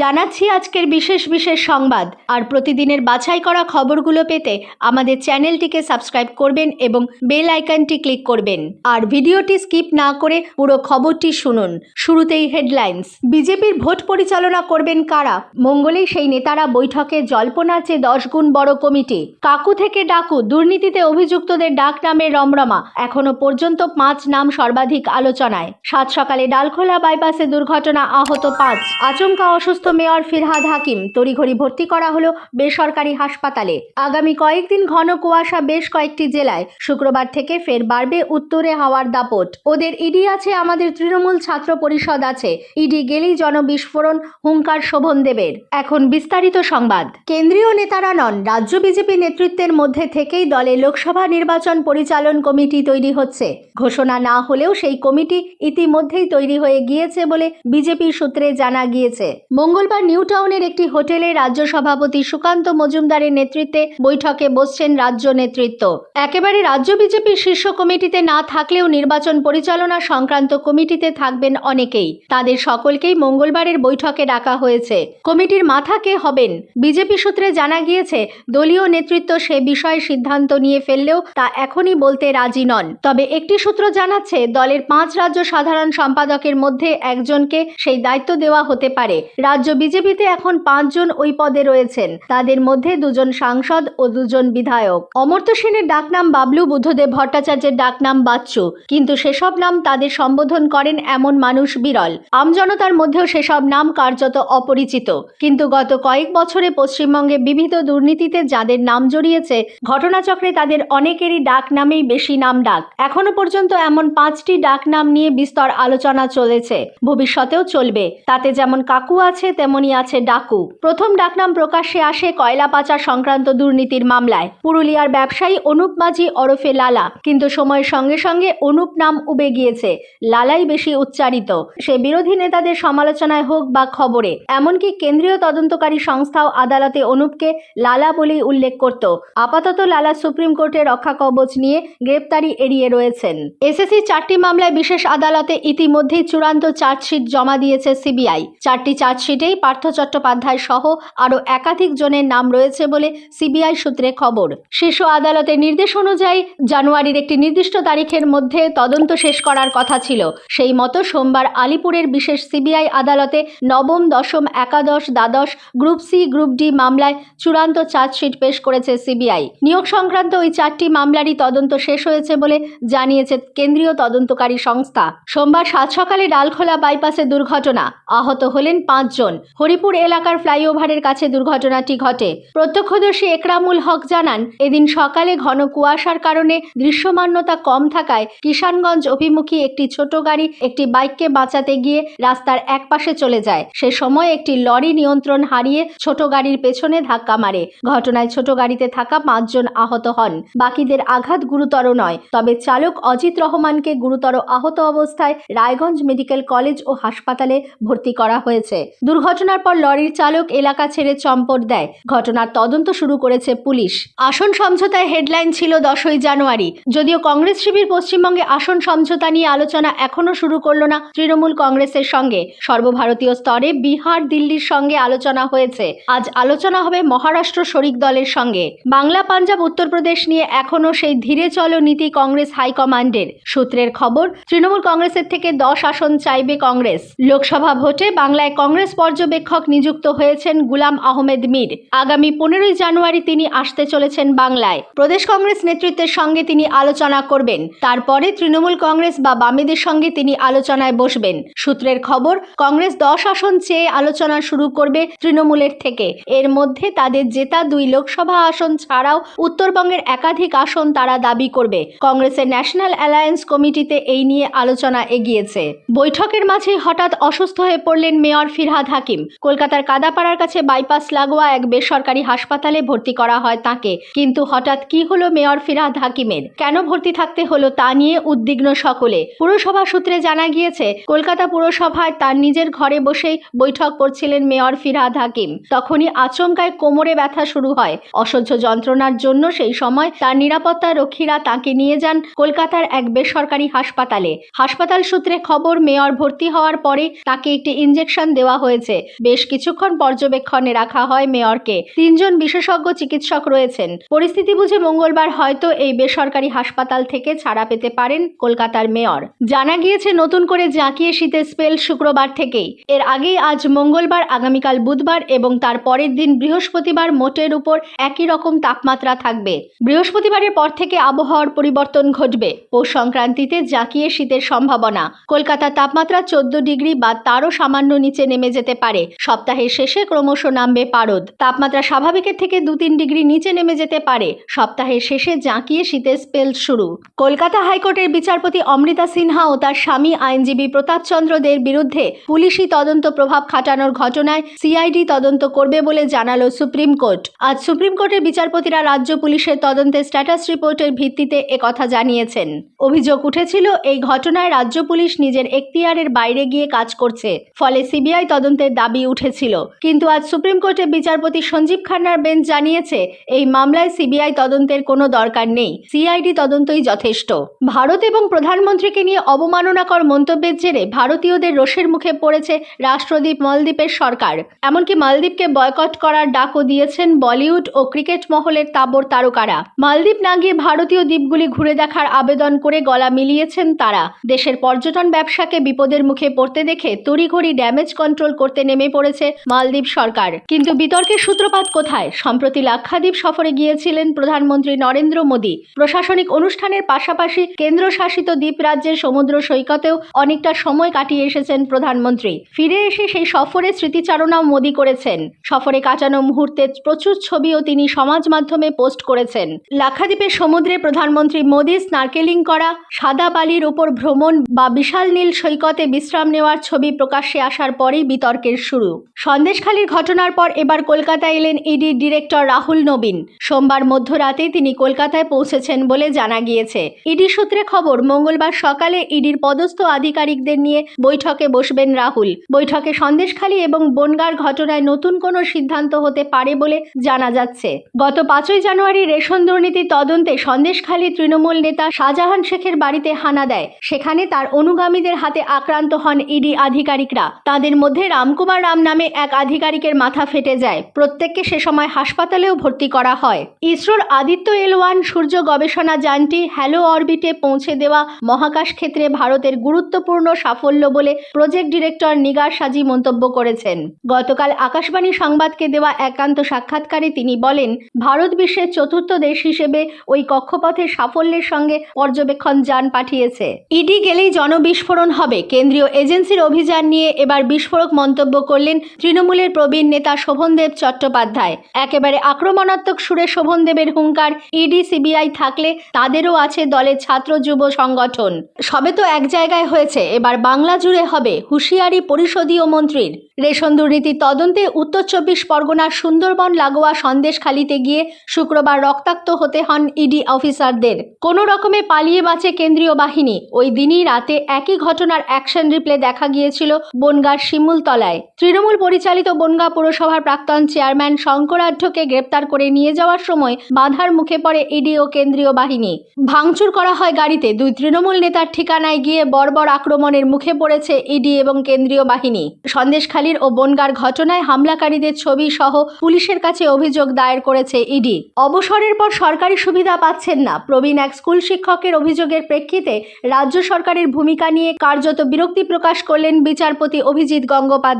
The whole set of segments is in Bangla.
জানাচ্ছি আজকের বিশেষ বিশেষ সংবাদ। আর প্রতিদিনের বাছাই করা খবরগুলো পেতে আমাদের চ্যানেলটিকে সাবস্ক্রাইব করবেন এবং বেল আইকনটি ক্লিক করবেন। আর ভিডিওটি স্কিপ না করে পুরো খবরটি শুনুন। শুরুতেই হেডলাইন্স। বিজেপির ভোট পরিচালনা করবেন কারা? মঙ্গলেই সেই নেতারা বৈঠকে জল্পনার চেয়ে দশ গুণ বড় কমিটি। কাকু থেকে ডাকু, দুর্নীতিতে অভিযুক্তদের ডাক নামের রমরমা। এখনও পর্যন্ত পাঁচ নাম সর্বাধিক আলোচনায়। সাত সকালে ডালখোলা বাইপাসে দুর্ঘটনা আহত পাঁচ। আচমকা অসুস্থ মেয়র ফিরহাদ হাকিম। তড়িঘড়ি ভর্তি করা হলো বেসরকারি হাসপাতালে। আগামী কয়েকদিন ঘন কুয়াশা বেশ কয়েকটি জেলায়। শুক্রবার থেকে ফের বাড়বে উত্তরে হাওয়ার দাপট। ওদের ইডি আছে, আমাদের তৃণমূল ছাত্র পরিষদ আছে। ইডি গেলেই জনবিস্ফোরণ, হুঙ্কার শোভন দেবের। এখন বিস্তারিত সংবাদ। কেন্দ্রীয় নেতারা নন, রাজ্য বিজেপি নেতৃত্বের মধ্যে থেকেই দলে লোকসভা নির্বাচন পরিচালন কমিটি তৈরি হচ্ছে। ঘোষণা না হলেও সেই কমিটি ইতিমধ্যেই তৈরি হয়ে গিয়েছে বলে বিজেপি সূত্রে জানা গিয়েছে। মঙ্গলবার নিউ টাউনের একটি হোটেলে রাজ্য সভাপতি সুকান্ত মজুমদারের নেতৃত্বে বৈঠকে বসছেন রাজ্য নেতৃত্ব। একেবারে রাজ্য বিজেপির শীর্ষ কমিটিতে না থাকলেও নির্বাচন পরিচালনা সংক্রান্ত কমিটিতে থাকবেন অনেকেই। তাদের সকলকেই মঙ্গলবারের বৈঠকে ডাকা হয়েছে। কমিটির মাথা কে হবেন? বিজেপি সূত্রে জানা গিয়েছে, দলীয় নেতৃত্ব সে বিষয়ে সিদ্ধান্ত নিয়ে ফেললেও তা এখনই বলতে রাজি নন। তবে একটি সূত্র জানাচ্ছে, দলের পাঁচ রাজ্য সাধারণ সম্পাদকের মধ্যে একজনকে সেই দায়িত্ব দেওয়া হতে পারে। রাজ্য বিজেপিতে এখন পাঁচজন ওই পদে রয়েছেন। তাদের মধ্যে দুজন সাংসদ ও দুজন বিধায়ক। অমর্ত্য সেনের ডাকনাম বাবলু, বুদ্ধদেব ভট্টাচার্যের ডাকনাম বাচ্চু। কিন্তু সেসব নাম তাদের সম্বোধন করেন এমন মানুষ বিরল। আমজনতার মধ্যেও সেসব নাম কার্যত অপরিচিত। কিন্তু গত কয়েক বছরে পশ্চিমবঙ্গে বিবিধ দুর্নীতিতে যাদের নাম জড়িয়েছে, ঘটনাচক্রে তাদের অনেকেরই ডাক নামেই বেশি নাম ডাক। এখনও পর্যন্ত এমন পাঁচটি ডাক নাম নিয়ে বিস্তর আলোচনা চলেছে। ভবিষ্যতেও চলবে। তাতে যেমন কাকু আছে তেমনি আছে ডাকু। প্রথম ডাকনাম প্রকাশ্যে আসে কয়লা পাচার সংক্রান্ত দুর্নীতির মামলায়। পুরুলিয়ার ব্যবসায়ী অনুপ মাঝি ওরফে লালা। কিন্তু সময়ের সঙ্গে সঙ্গে অনুপ নাম উবে গিয়েছে। লালাই বেশি উচ্চারিত। সে বিরোধী নেতাদের সমালোচনায় হোক বা খবরে। এমনকি কেন্দ্রীয় তদন্তকারী সংস্থাও আদালতে অনুপকে লালা বলেই উল্লেখ করত। আপাতত লালা সুপ্রিম কোর্টে রক্ষা কবচ নিয়ে গ্রেপ্তারি এড়িয়ে রয়েছেন। এসএসসি চারটি মামলায় বিশেষ আদালতে ইতিমধ্যেই চূড়ান্ত চার্জশিট জমা দিয়েছে সিবিআই। চারটি চার্জশিটেই পার্থ চট্টোপাধ্যায় সহ আরও একাধিক জনের নাম রয়েছে বলে সিবিআই সূত্রে খবর। শীর্ষ আদালতের নির্দেশ অনুযায়ী জানুয়ারির একটি নির্দিষ্ট তারিখের মধ্যে তদন্ত শেষ করার কথা ছিল। সেই মতো সোমবার আলিপুরের বিশেষ সিবিআই আদালতে নবম, দশম, একাদশ, দ্বাদশ, গ্রুপ সি, গ্রুপ ডি মামলায় চূড়ান্ত চার্জশিট পেশ করেছে সিবিআই। নিয়োগ সংক্রান্ত ওই চারটি মামলারই তদন্ত শেষ হয়েছে বলে জানিয়েছে কেন্দ্রীয় তদন্তকারী সংস্থা। সোমবার সাত সকালে ডালখোলা বাইপাসে দুর্ঘটনা। আহত হলেন পাঁচজন। হরিপুর এলাকার ফ্লাইওভারের কাছে দুর্ঘটনাটি ঘটে। প্রত্যক্ষদর্শী একরামুল হক জানান, এদিন সকালে ঘন কুয়াশার কারণে দৃশ্যমান্যতা কম থাকায় কিষানগঞ্জ অভিমুখী একটি ছোট গাড়ি একটি বাইককে বাঁচাতে গিয়ে রাস্তার একপাশে চলে যায়। সে সময় একটি লরি নিয়ন্ত্রণ হারিয়ে ছোট গাড়ির পেছনে ধাক্কা মারে। ঘটনায় ছোট গাড়িতে থাকা পাঁচজন আহত হন। বাকিদের আঘাত গুরুতর নয়, তবে চালক অজিত রহমানকে গুরুতর আহত অবস্থায় রায়গঞ্জ মেডিকেল কলেজ ও হাসপাতালে ভর্তি করা হয়েছে। দুর্ঘটনার পর লরির চালক এলাকা ছেড়ে চম্পট দেয়। ঘটনার তদন্ত শুরু করেছে পুলিশ। আসন সমঝোতায় হেডলাইন ছিল দশই জানুয়ারি। যদিও কংগ্রেস শিবির পশ্চিমবঙ্গে আসন সমঝোতা নিয়ে আলোচনা এখনও শুরু করল না তৃণমূল কংগ্রেসের সঙ্গে। সর্বভারতীয় স্তরে বিহার, দিল্লির সঙ্গে আলোচনা হয়েছে। আজ আলোচনা হবে মহারাষ্ট্র শরিক দলের সঙ্গে। বাংলা, পাঞ্জাব, উত্তরপ্রদেশ নিয়ে এখনও সেই ধীরে চলো নীতি কংগ্রেস হাইকমান্ডের। সূত্রের খবর, তৃণমূল কংগ্রেসের থেকে দশ আসন চাইবে কংগ্রেস। লোকসভা ভোটে বাংলায় কংগ্রেস পর্যবেক্ষক নিযুক্ত হয়েছেন গুলাম আহমেদ মীর। আগামী পনেরোই জানুয়ারি তিনি আসতে চলেছেন বাংলায়। প্রদেশ কংগ্রেস নেতৃত্বের সঙ্গে তিনি আলোচনা করবেন। তারপরে তৃণমূল কংগ্রেস বা বামেদের সঙ্গে তিনি আলোচনায় বসবেন। সূত্রের খবর, কংগ্রেস দশ আসন চেয়ে আলোচনা শুরু করবে তৃণমূলের থেকে। এর মধ্যে তাদের জেতা দুই লোকসভা আসন ছাড়াও উত্তরবঙ্গের একাধিক আসন তারা দাবি করবে। কংগ্রেসের ন্যাশনাল অ্যালায়েন্স কমিটিতে এই নিয়ে আলোচনা এগিয়েছে। বৈঠকের মাঝে হঠাৎ অসুস্থ হয়ে পড়লেন মেয়র ফিরহাদ হাকিম। কলকাতার কাদাপাড়ার কাছে বাইপাস লাগোয়া এক বেসরকারি হাসপাতালে ভর্তি করা হয় তাকে। কিন্তু হঠাৎ কি হলো মেয়র ফিরহাদ হাকিমের? কেন ভর্তি থাকতে হলো তা নিয়ে উদ্বিগ্ন সকলে। পুরসভা সূত্রে জানা গিয়েছে, কলকাতা পুরসভায় তার নিজের ঘরে বসেই বৈঠক করছিলেন মেয়র ফিরহাদ হাকিম। তখনই আচমকায় কোমরে ব্যথা শুরু হয়। অসহ্য যন্ত্রণার জন্য সেই সময় তার নিরাপত্তা রক্ষীরা তাকে নিয়ে যান কলকাতার এক বেসরকারি হাসপাতালে। হাসপাতাল সূত্রে খবর, মেয়র ভর্তি হওয়ার পরে তাকে একটি ইঞ্জেকশন দেওয়া হয়েছে। হয়েছে বেশ কিছুক্ষণ পর্যবেক্ষণে রাখা হয় মেয়রকে। তিনজন বিশেষজ্ঞ চিকিৎসক রয়েছেন। পরিস্থিতি বুঝে মঙ্গলবার হয়তো এই বেসরকারি হাসপাতাল থেকে ছাড়া পেতে পারেন কলকাতার মেয়র। জানা গিয়েছে, নতুন করে জাঁকিয়ে শীতের স্পেল শুক্রবার থেকেই। এর আগেই আজ মঙ্গলবার, আগামীকাল বুধবার এবং তার পরের দিন বৃহস্পতিবার মোটের উপর একই রকম তাপমাত্রা থাকবে। বৃহস্পতিবারের পর থেকে আবহাওয়ার পরিবর্তন ঘটবে। পৌষ সংক্রান্তিতে জাঁকিয়ে শীতের সম্ভাবনা। কলকাতার তাপমাত্রা চোদ্দ ডিগ্রি বা তারও সামান্য নিচে নেমে যেতে পারে। সপ্তাহের শেষে ক্রমশ নামবে পারদ। তাপমাত্রা স্বাভাবিকের থেকে দু তিন ডিগ্রি নিচে নেমে যেতে পারে। সপ্তাহের শেষে জাঁকিয়ে শীতের স্পেল শুরু। কলকাতা হাইকোর্টের বিচারপতি অমৃতা সিনহা ও তার স্বামী আইনজীবী প্রতাপ চন্দ্র দের বিরুদ্ধে পুলিশি তদন্ত প্রভাব খাটানোর ঘটনায় সিআইডি তদন্ত করবে বলে জানালো সুপ্রিম কোর্ট। আজ সুপ্রিম কোর্টের বিচারপতিরা রাজ্য পুলিশের তদন্তের স্ট্যাটাস রিপোর্টের ভিত্তিতে একথা জানিয়েছেন। অভিযোগ উঠেছিল, এই ঘটনায় রাজ্য পুলিশ নিজের এখতিয়ারের বাইরে গিয়ে কাজ করছে। ফলে সিবিআই তদন্তের দাবি উঠেছিল। কিন্তু আজ সুপ্রিম কোর্টের বিচারপতি সঞ্জীব খান্নার বেঞ্চ জানিয়েছে, এই মামলায় সিবিআই তদন্তের কোনো দরকার নেই। সিআইডি তদন্তই যথেষ্ট। ভারত এবং প্রধানমন্ত্রীকে নিয়ে অবমাননাকর মন্তব্যের জেরে ভারতীয়দের রোষের মুখে পড়েছে রাষ্ট্রদ্বীপ মালদ্বীপের সরকার। এমনকি মালদ্বীপকে বয়কট করার ডাকও দিয়েছেন বলিউড ও ক্রিকেট মহলের তাবর তারকারা। মালদ্বীপ না গিয়ে ভারতীয় দ্বীপগুলি ঘুরে দেখার আবেদন করে গলা মিলিয়েছেন তারা। দেশের পর্যটন ব্যবসাকে বিপদের মুখে পড়তে দেখে তড়িঘড়ি ড্যামেজ কন্ট্রোল করতে নেমে পড়েছে মালদ্বীপ সরকার। কিন্তু বিতর্কের সূত্রপাত কোথায়? সম্প্রতি লাক্ষাদ্বীপ সফরে গিয়েছিলেন প্রধানমন্ত্রী নরেন্দ্র মোদী। প্রশাসনিক অনুষ্ঠানের পাশাপাশি কেন্দ্রশাসিত দ্বীপ রাজ্যের সমুদ্র সৈকতেও অনেকটা সময় কাটিয়ে এসেছেন প্রধানমন্ত্রী। ফিরে এসে সেই সফরে স্মৃতিচারণাও মোদী করেছেন। সফরে কাটানো মুহূর্তে প্রচুর ছবিও তিনি সমাজ মাধ্যমে পোস্ট করেছেন। লাক্ষাদ্বীপের সমুদ্রে প্রধানমন্ত্রী মোদী স্নার্কেলিং করা, সাদা বালির উপর ভ্রমণ বা বিশাল নীল সৈকতে বিশ্রাম নেওয়ার ছবি প্রকাশ্যে আসার পরেই বিতর্কের শুরু। সন্দেশখালীর ঘটনার পর এবার কলকাতায় এলেন ইডির ডিরেক্টর রাহুল নবীন। সোমবার মধ্যরাতে তিনি কলকাতায় পৌঁছেছেন বলে জানা গিয়েছে। ইডি সূত্রে খবর, মঙ্গলবার সকালে ইডির পদস্থ আধিকারিকদের নিয়ে বৈঠকে বসবেন রাহুল। বৈঠকে সন্দেশখালী এবং বনগার ঘটনায় নতুন কোনো সিদ্ধান্ত হতে পারে বলে জানা যাচ্ছে। গত পাঁচই জানুয়ারি রেশন দুর্নীতি তদন্তে সন্দেশখালী তৃণমূল নেতা শাহজাহান শেখের বাড়িতে হানা দেয়। সেখানে তার অনুগামীদের হাতে আক্রান্ত হন ইডি আধিকারিকরা। তাদের মধ্যে রামকুমার রাম নামে এক আধিকারিকের মাথা ফেটে যায়। প্রত্যেককে সে সময় হাসপাতালেও ভর্তি করা হয়। ইসরোর আদিত্য এল ওয়ান সূর্য গবেষণা যানটি হ্যালো অরবিটে পৌঁছে দেওয়া মহাকাশ ক্ষেত্রে ভারতের গুরুত্বপূর্ণ সাফল্য বলে প্রজেক্ট ডিরেক্টর নিগার সাজি মন্তব্য করেছেন। গতকাল আকাশবাণী সংবাদকে দেওয়া একান্ত সাক্ষাৎকারে তিনি বলেন, ভারত বিশ্বের চতুর্থ দেশ হিসেবে ওই কক্ষপথের সাফল্যের সঙ্গে পর্যবেক্ষণ যান পাঠিয়েছে। ইডি গেলেই জনবিস্ফোরণ হবে। কেন্দ্রীয় এজেন্সির অভিযান নিয়ে এবার বিস্ফোরক মন্তব্য করলেন তৃণমূলের প্রবীণ নেতা শোভনদেব চট্টোপাধ্যায়। একেবারে আক্রমণাত্মক সুরে শোভনদেবের হুঙ্কার ইডি, সিবিআই থাকলে তাদেরও আছে দলের ছাত্র যুব সংগঠন। সবে তো এক জায়গায় হয়েছে, এবার বাংলা জুড়ে হবে হুঁশিয়ারি পরিষদীয় মন্ত্রীর। রেশন দুর্নীতি তদন্তে উত্তর চব্বিশ পরগনার সুন্দরবন লাগোয়া সন্দেশখালিতে গিয়ে শুক্রবার রক্তাক্ত হতে হন ইডি অফিসারদের। কোনো রকমে পালিয়ে বাঁচে কেন্দ্রীয় বাহিনী। ওই দিনই রাতে একই ঘটনার অ্যাকশন রিপ্লে দেখা গিয়েছিল বনগার শিমুলতলায়। তৃণমূল পরিচালিত বনগা পুরসভার প্রাক্তন চেয়ারম্যান শঙ্করাঢ্যকে গ্রেপ্তার করে নিয়ে যাওয়ার সময় বাধার মুখে পড়ে ইডি ও কেন্দ্রীয় বাহিনী। ভাঙচুর করা হয় গাড়িতে। দুই তৃণমূল নেতার ঠিকানায় গিয়ে বর্বর আক্রমণের মুখে পড়েছে ইডি এবং কেন্দ্রীয় বাহিনী। সন্দেশখালীর ও বনগার ঘটনায় হামলাকারীদের ছবি সহ পুলিশের কাছে অভিযোগ দায়ের করেছে ইডি অবসরের পর সরকারি সুবিধা পাচ্ছেন না। প্রবীণ এক স্কুল শিক্ষকের অভিযোগের প্রেক্ষিতে রাজ্য সরকারের ভূমিকা নিয়ে কার্যত বিরক্তি প্রকাশ করলেন বিচারপতি অভিজিৎ গঙ্গোপাধ্যায়।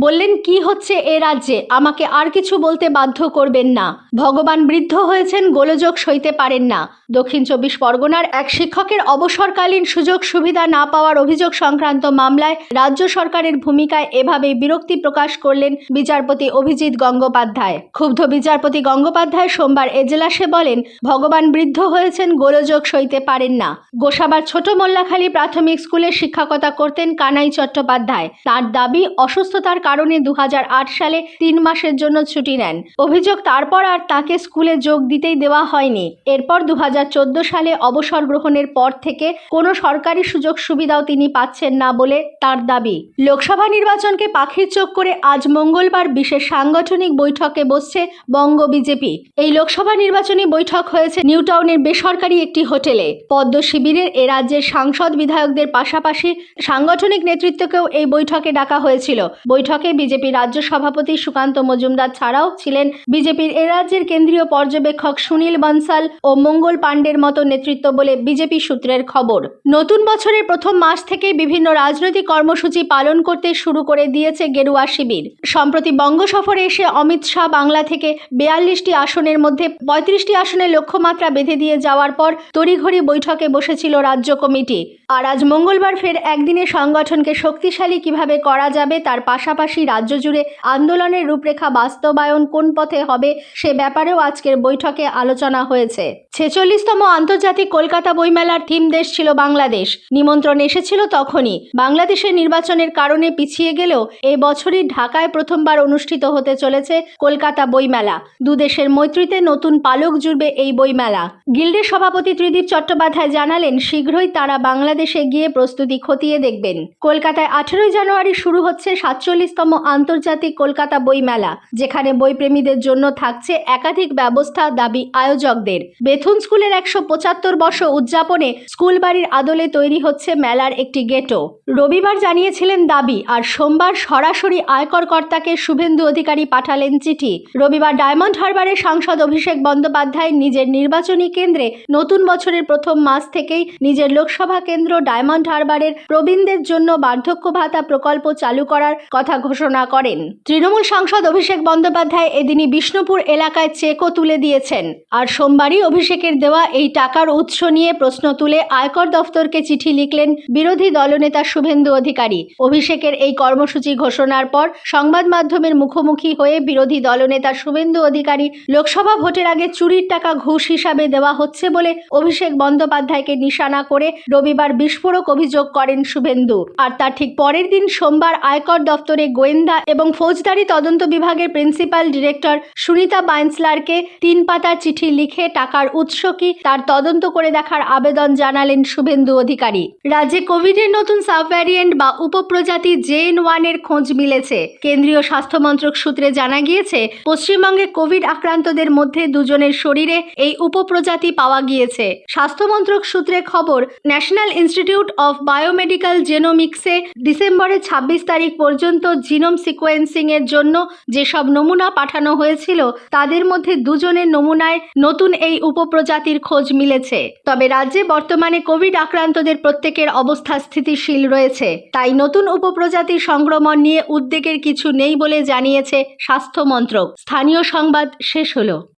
বললেন, কি হচ্ছে এ রাজ্যে? আমাকে আর কিছু বলতে বাধ্য করবেন না। ভগবান বৃদ্ধ হয়েছেন, গোলযোগ সইতে পারেন না। দক্ষিণ চব্বিশ পরগনার এক শিক্ষকের অবসরকালীন সুযোগ সুবিধা না পাওয়ার অভিযোগ সংক্রান্ত মামলায় রাজ্য সরকারের ভূমিকায় এভাবেই বিরক্তি প্রকাশ করলেন বিচারপতি অভিজিৎ গঙ্গোপাধ্যায়। ক্ষুব্ধ বিচারপতি গঙ্গোপাধ্যায় সোমবার এজলাসে বলেন, ভগবান বৃদ্ধ হয়েছেন, গোলযোগ সইতে পারেন না। গোসাবার ছোট মোল্লাখালী প্রাথমিক স্কুলে শিক্ষকতা করতেন কানাই চট্টোপাধ্যায়। তার দাবি অসুস্থতার কারণে দু হাজার আট সালে তিন মাসের জন্য ছুটি নেন। অভিযোগ তারপর আর তাকে স্কুলে যোগ দিতেই দেওয়া হয়নি। এরপর দু হাজার চোদ্দ সালে অবসর গ্রহণের পর থেকে কোনো সরকারি সুযোগ সুবিধাও তিনি পাচ্ছেন না বলে তার দাবি। লোকসভা নির্বাচনকে পাখির চোখ করে আজ মঙ্গলবার বিশেষ সাংগঠনিক বৈঠকে বসছে বঙ্গ বিজেপি। এই লোকসভা নির্বাচনী বৈঠক হয়েছে নিউটাউনের বেসরকারি একটি হোটেলে। পদ্ম শিবিরের এ রাজ্যের সাংসদ বিধায়কদের পাশাপাশি সাংগঠনিক নেতৃত্বকেও এই বৈঠকে ডাকা হয়েছিল। বৈঠকে বিজেপি রাজ্য সভাপতি সুকান্ত মজুমদার ছাড়াও ছিলেন বিজেপির এ রাজ্যের কেন্দ্রীয় পর্যবেক্ষক সুনীল বনসাল ও মঙ্গল পাণ্ডের মতো নেতৃত্ব বলে বিজেপি সূত্রের খবর। নতুন বছরের প্রথম মাস থেকে বিভিন্ন রাজনৈতিক কর্মসূচি পালন করতে শুরু করে দিয়েছে গেরুয়া শিবির। সম্প্রতি বঙ্গ সফরে এসে অমিত শাহ বাংলা থেকে বেয়াল্লিশটি আসনের মধ্যে পঁয়ত্রিশটি আসনের লক্ষ্যমাত্রা বেঁধে দিয়ে যাওয়ার পর তড়িঘড়ি বৈঠকে বসেছিল রাজ্য কমিটি। আর আজ মঙ্গলবার ফের একদিনে সংগঠনকে শক্তিশালী কীভাবে করা যাবে তার পাশাপাশি রাজ্য জুড়ে আন্দোলনের রূপরেখা বাস্তবায়ন কোন পথে হবে সে ব্যাপারেও আজকের বৈঠকে আলোচনা হয়েছে। ছেচল্লিশতম আন্তর্জাতিক কলকাতা বইমেলার থিম দেশ ছিল বাংলাদেশ। নিমন্ত্রণ এসেছিল তখনই। বাংলাদেশের নির্বাচনের কারণে পিছিয়ে গেলেও এ বছরই ঢাকায় প্রথমবার অনুষ্ঠিত হতে চলেছে কলকাতা বইমেলা। দুদেশের মৈত্রীতে নতুন পালক জুড়বে এই বইমেলা। গিল্ডের সভাপতি ত্রিদীপ চট্টোপাধ্যায় জানালেন, শীঘ্রই তারা বাংলাদেশে গিয়ে প্রস্তুতি খতিয়ে দেখবেন। কলকাতায় আঠেরোই জানুয়ারি শুরু হচ্ছে সাতচল্লিশতম আন্তর্জাতিক কলকাতা বইমেলা, যেখানে বইপ্রেমীদের জন্য থাকছে একাধিক ব্যবস্থা দাবি আয়োজকদের। বেথুন স্কুলের একশো পঁচাত্তর বর্ষ উদযাপনে স্কুল বাড়ির আদলে তৈরি হচ্ছে মেলার একটি গেটও। রবিবার জানিয়েছিলেন দাবি, আর সোমবার সরাসরি আয়কর কর্তাকে শুভেন্দু অধিকারী পাঠালেন চিঠি। রবিবার ডায়মন্ড হারবারের সাংসদ অভিষেক বন্দ্যোপাধ্যায় নিজের নির্বাচনী কেন্দ্রে নতুন বছরের প্রথম মাস থেকেই নিজের লোকসভা কেন্দ্র ডায়মন্ড হারবারের প্রবীণদের জন্য বার্ধক্য ভাতা প্রকল্প চালু করার কথা ঘোষণা করেন। তৃণমূল সাংসদ অভিষেক বন্দ্যোপাধ্যায় এদিনই বিষ্ণুপুর এলাকায় চেকও তুলে দিয়েছেন। আর সোমবারই অভিষেকের দেওয়া এই টাকার উৎস নিয়ে প্রশ্ন তুলে আয়কর দফতরকে চিঠি লিখলেন বিরোধী দলনেতা শুভেন্দু অধিকারী। অভিষেকের এই কর্মসূচি ঘোষণার পর সংবাদ মাধ্যমের মুখোমুখি হয়ে বিরোধী দলনেতা শুভেন্দু অধিকারী লোকসভা ভোটের আগে চুরির টাকা ঘুষ হিসাবে দেওয়া হচ্ছে বলে অভিষেক বন্দ্যোপাধ্যায়কে নিশানা করে রবিবার বিস্ফোরক অভিযোগ করেন শুভেন্দু। আর তার ঠিক পরের দিন সোমবার আয়কর দফতরে গোয়েন্দা এবং ফৌজদারি তদন্ত বিভাগের প্রিন্সিপাল ডিরেক্টর সুনিতা বাইন্সলারকে তিন পাতার চিঠি লিখে টাকার উৎস কি তার তদন্ত করে দেখার আবেদন জানালেন শুভেন্দু অধিকারী। রাজ্যে কোভিডের নতুন সাবভ্যারিয়েন্ট বা উপপ্রজাতি জেএন ওয়ানের খোঁজ মিলেছে। কেন্দ্রীয় স্বাস্থ্যমন্ত্রক সূত্রে জানা গিয়েছে, পশ্চিমবঙ্গে কোভিড আক্রান্তদের মধ্যে দুজনের শরীরে এই উপপ্রজাতি পাওয়া গিয়েছে। স্বাস্থ্যমন্ত্রক সূত্রে খবর, ন্যাশনাল ইনস্টিটিউট অফ বায়োমেডিক্যাল জেনোমিক্সে ডিসেম্বরের ছাব্বিশ তারিখ পর্যন্ত জিনোম সিকোয়েন্সিং এর জন্য যেসব নমুনা পাঠানো হয়েছিল, তাদের মধ্যে দুজনের নমুনায় নতুন এই উপপ্রজাতির খোঁজ মিলেছে। তবে রাজ্যে বর্তমানে কোভিড আক্রান্তদের প্রত্যেকের অবস্থা স্থিতিশীল রয়েছে। তাই নতুন উপপ্রজাতির সংক্রমণ নিয়ে উদ্বেগের কিছু নেই বলে জানিয়েছে স্বাস্থ্য মন্ত্রক। স্থানীয় সংবাদ শেষ হলো।